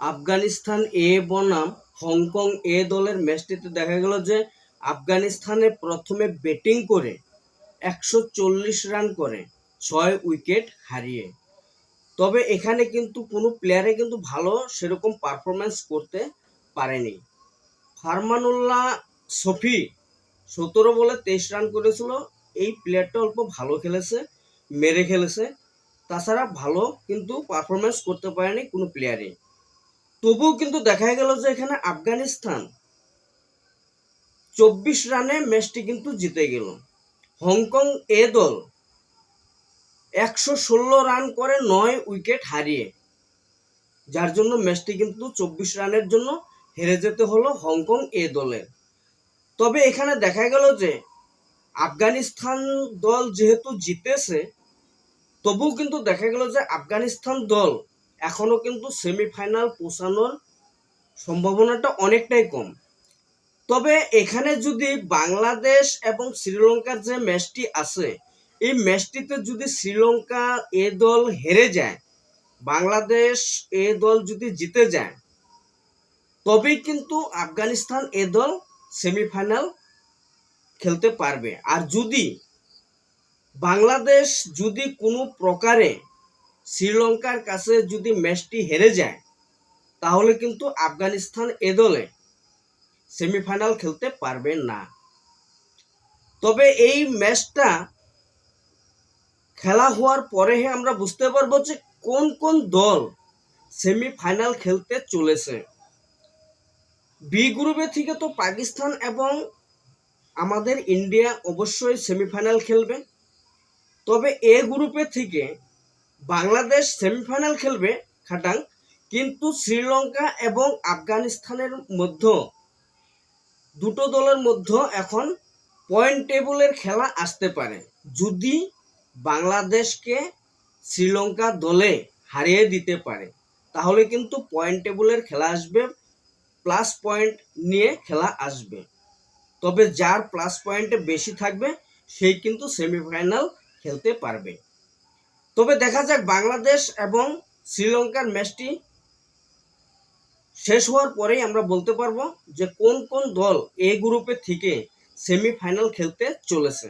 আফগানিস্তান এ বনাম হংকং এ দলের ম্যাচটিতে দেখা গেল যে আফগানিস্তানে প্রথমে ব্যাটিং করে একশো চল্লিশ রান করে, ছয় উইকেট হারিয়ে। তবে এখানে কিন্তু কোনো প্লেয়ারে কিন্তু ভালো সেরকম পারফরমেন্স করতে পারেনি। ফারমানুল্লাহ সফি সতেরো বলে তেইশ রান করেছিল, এই প্লেয়ারটা অল্প ভালো খেলেছে, মেরে খেলেছে। তাছাড়া ভালো কিন্তু পারফরমেন্স করতে পারেনি কোনো প্লেয়ারই। তবুও কিন্তু দেখা গেল যে এখানে আফগানিস্তান চব্বিশ রানে ম্যাচটি কিন্তু জিতে গেল। হংকং এ দল একশো ষোলো রান করে নয় উইকেট হারিয়ে, যার জন্য ম্যাচটি কিন্তু চব্বিশ রানের জন্য হেরে যেতে হলো হংকং এ দলের তবে এখানে দেখা গেল যে আফগানিস্তান দল যেহেতু জিতেছে, তবুও কিন্তু দেখা গেল যে আফগানিস্তান দল এখনও কিন্তু সেমিফাইনাল পৌঁছানোর সম্ভাবনাটা অনেকটাই কম। তবে এখানে যদি বাংলাদেশ এবং শ্রীলঙ্কার যে ম্যাচটি আছে, এই ম্যাচটিতে যদি শ্রীলঙ্কা এ দল হেরে যায়, বাংলাদেশ এ দল যদি জিতে যায়, তবেই কিন্তু আফগানিস্তান এ দল সেমিফাইনাল খেলতে পারবে। আর যদি বাংলাদেশ যদি কোনো প্রকারে শ্রীলঙ্কার কাছে যদি ম্যাচটি হেরে যায়, তাহলে কিন্তু আফগানিস্তান এ দলে সেমিফাইনাল খেলতে পারবে না। তবে এই ম্যাচটা খেলা হওয়ার পরে আমরা বুঝতে পারব যে কোন কোন দল সেমিফাইনাল খেলতে চলেছে। বি গ্রুপে থেকে তো পাকিস্তান এবং আমাদের ইন্ডিয়া অবশ্যই সেমিফাইনাল খেলবে। তবে এ গ্রুপে থেকে বাংলাদেশ সেমিফাইনাল খেলবে খাটাং, কিন্তু শ্রীলঙ্কা এবং আফগানিস্তানের মধ্যে, দুটো দলের মধ্যে এখন পয়েন্ট টেবলের খেলা আসতে পারে। যদি বাংলাদেশকে শ্রীলঙ্কা দলে হারিয়ে দিতে পারে, তাহলে কিন্তু পয়েন্ট টেবলের খেলা আসবে প্লাস পয়েন্ট নিয়ে খেলা আসবে। তবে যার প্লাস পয়েন্টে বেশি থাকবে সেই কিন্তু সেমিফাইনাল খেলতে পারবে। তবে দেখা যাক বাংলাদেশ এবং শ্রীলঙ্কার ম্যাচটি শেষ হওয়ার পরেই আমরা বলতে পারব যে কোন কোন দল এই গ্রুপে থেকে সেমিফাইনাল খেলতে চলেছে।